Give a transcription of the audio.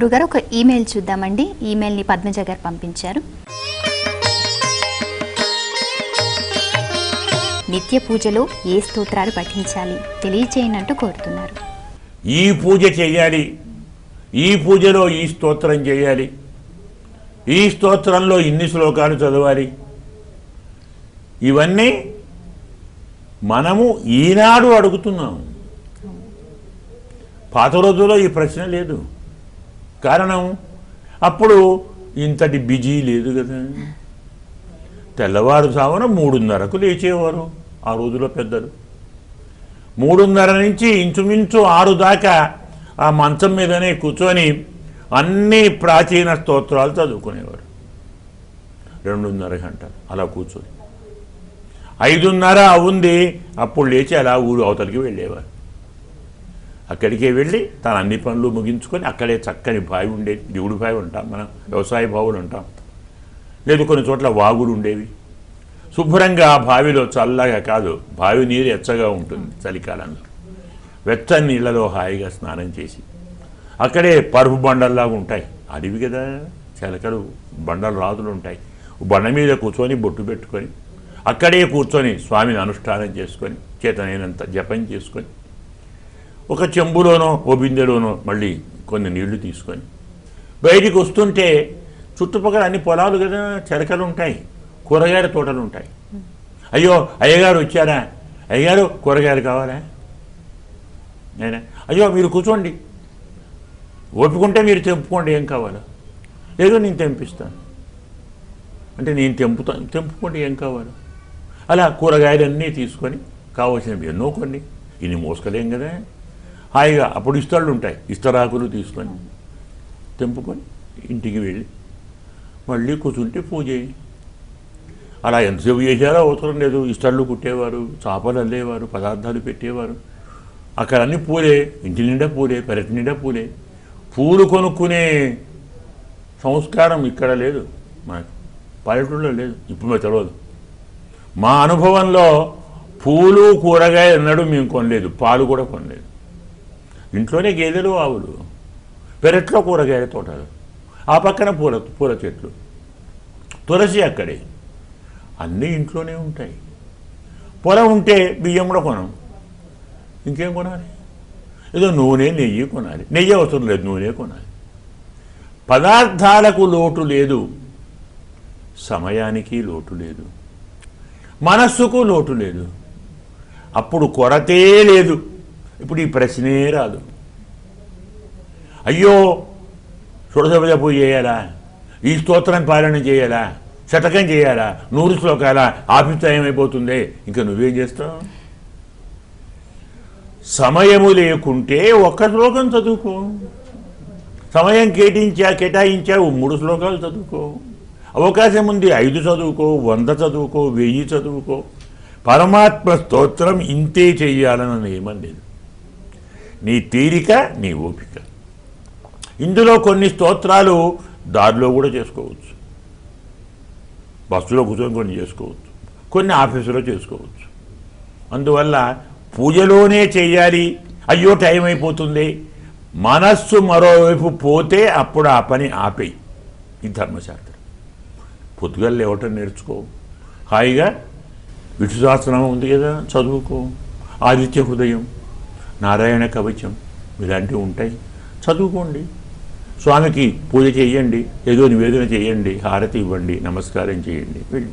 గురుగారు ఒక ఈమెయిల్ చూద్దామండి. ఈమెయిల్ని పద్మజ గారు పంపించారు. నిత్య పూజలో ఏ స్తోత్రాలు పఠించాలి? తెలియచేయనంటూ కోరుతున్నారు. ఈ పూజ చేయాలి. ఈ పూజలో ఈ స్తోత్రం చేయాలి. ఈ స్తోత్రంలో ఇన్ని శ్లోకాలు చదవాలి. ఇవన్నీ మనము ఈనాడు అడుగుతున్నాం పాత రోజుల్లో ఈ ప్రశ్న లేదు. కారణం? అప్పుడు ఇంతటి బిజీ లేదు కదా. తెల్లవారుజామున మూడున్నరకు లేచేవారు ఆ రోజుల్లో పెద్దలు. మూడున్నర నుంచి ఇంచుమించు ఆరు దాకా ఆ మంచం మీదనే కూర్చొని అన్ని ప్రాచీన స్తోత్రాలు చదువుకునేవారు. రెండున్నర గంటలు అలా కూర్చొని. ఐదున్నర ఉంది అప్పుడు లేచి అలా ఊరు అవతలికి వెళ్ళేవారు. అక్కడికే వెళ్ళి తన అన్ని పనులు ముగించుకొని అక్కడే చక్కని బావి ఉండేది దేవుడి బావి ఉంటాం మనం వ్యవసాయ బావులు ఉంటాం. లేదు కొన్ని చోట్ల వాగులు ఉండేవి. శుభ్రంగా ఆ బావిలో చల్లగా కాదు బావి నీరు ఎచ్చగా ఉంటుంది చలికాలంలో. వెచ్చని నీళ్ళలో హాయిగా స్నానం చేసి అక్కడే పరుపు బండల్లాగా ఉంటాయి. అడవి కదా చిలకలు బండలు రాదులు ఉంటాయి. బండ మీద కూర్చొని బొట్టు పెట్టుకొని అక్కడే కూర్చొని స్వామిని అనుష్ఠానం చేసుకొని చేతనైనంత జపం చేసుకొని ఒక చెంబులోనో ఓ బిందెలోనో మళ్ళీ కొన్ని నీళ్ళు తీసుకొని బయటికి వస్తుంటే చుట్టుపక్కల అన్ని పొలాలు కదా చెరకలు ఉంటాయి కూరగాయల తోటలు ఉంటాయి అయ్యో అయ్యగారు వచ్చారా? అయ్యగారు కూరగాయలు కావాలా? నేనే? అయ్యో మీరు కూర్చోండి. ఒప్పుకుంటే మీరు తెంపుకోండి ఏం కావాలో? లేదో నేను తెంపిస్తాను. అంటే నేను తెంపుతాను తెంపుకోండి ఏం కావాలో? అలా కూరగాయలన్నీ తీసుకొని కావాల్సినవి ఎన్నో కొన్ని. ఇన్ని మోసుకోలేం కదా. హాయిగా అప్పుడు ఇస్తళ్ళు ఉంటాయి ఇస్తరాకులు తీసుకొని తెంపుకొని ఇంటికి వెళ్ళి మళ్ళీ కూర్చుంటే పూజ అలా ఎంతసేపు చేశారో అవసరం లేదు. ఇస్తళ్ళు కుట్టేవారు చేపలు అల్లేవారు పదార్థాలు పెట్టేవారు. అక్కడ అన్ని పూలే ఇంటి నిండా పూలే పెరటి నిండా పూలే. పూలు కొనుక్కునే సంస్కారం ఇక్కడ లేదు మనకు పల్లెటూళ్ళలో లేదు. ఇప్పుడు మేము తెలియదు మా అనుభవంలో పూలు కూరగాయ ఎన్నడూ మేము కొనలేదు. పాలు కూడా కొనలేదు. ఇంట్లోనే గేదెలు ఆవులు. పెరట్లో కూరగాయల తోటలు. ఆ పక్కన పూల పూల చెట్లు. తులసి అక్కడే. అన్నీ ఇంట్లోనే ఉంటాయి. పొలం ఉంటే బియ్యం కూడా కొనం. ఇంకేం కొనాలి? ఏదో నూనె నెయ్యి కొనాలి. నెయ్యి అవసరం లేదు నూనె కొనాలి. పదార్థాలకు లోటు లేదు. సమయానికి లోటు లేదు. మనస్సుకు లోటు లేదు. అప్పుడు కొరతే లేదు. ఇప్పుడు ఈ ప్రశ్నే రాదు. అయ్యో షోడశోపజ పూజ చేయాలా? ఈ స్తోత్రం పాలన చేయాలా? శతకం చేయాలా? నూరు శ్లోకాల ఆఫీస్ అయిపోతుంది ఇంకా నువ్వేం చేస్తావు? సమయము లేకుంటే ఒక్క శ్లోకం చదువుకో. సమయం కేటించా కేటాయించావు మూడు శ్లోకాలు చదువుకో. అవకాశం ఉంది ఐదు చదువుకో వంద చదువుకో వెయ్యి చదువుకో. పరమాత్మ స్తోత్రం ఇంతే చెయ్యాలని నియమం లేదు నీ తీరిక నీ ఓపిక. ఇందులో కొన్ని స్తోత్రాలు దారిలో కూడా చేసుకోవచ్చు. బస్సులో కూర్చొని కొన్ని చేసుకోవచ్చు. కొన్ని ఆఫీసులో చేసుకోవచ్చు. అందువల్ల పూజలోనే చేయాలి. అయ్యో టైం అయిపోతుంది. మనస్సు మరోవైపు పోతే అప్పుడు ఆ పని ఆపేయి. ఈ ధర్మశాస్త్రం. పొద్దుగా లేవటం నేర్చుకో. హాయిగా విష్ణు ఉంది కదా చదువుకో. ఆదిత్య హృదయం. నారాయణ కవచం ఇలాంటివి ఉంటాయి. చదువుకోండి. స్వామికి పూజ చేయండి. ఏదో నివేదన చేయండి. హారతి ఇవ్వండి. నమస్కారం చేయండి. వెళ్ళి.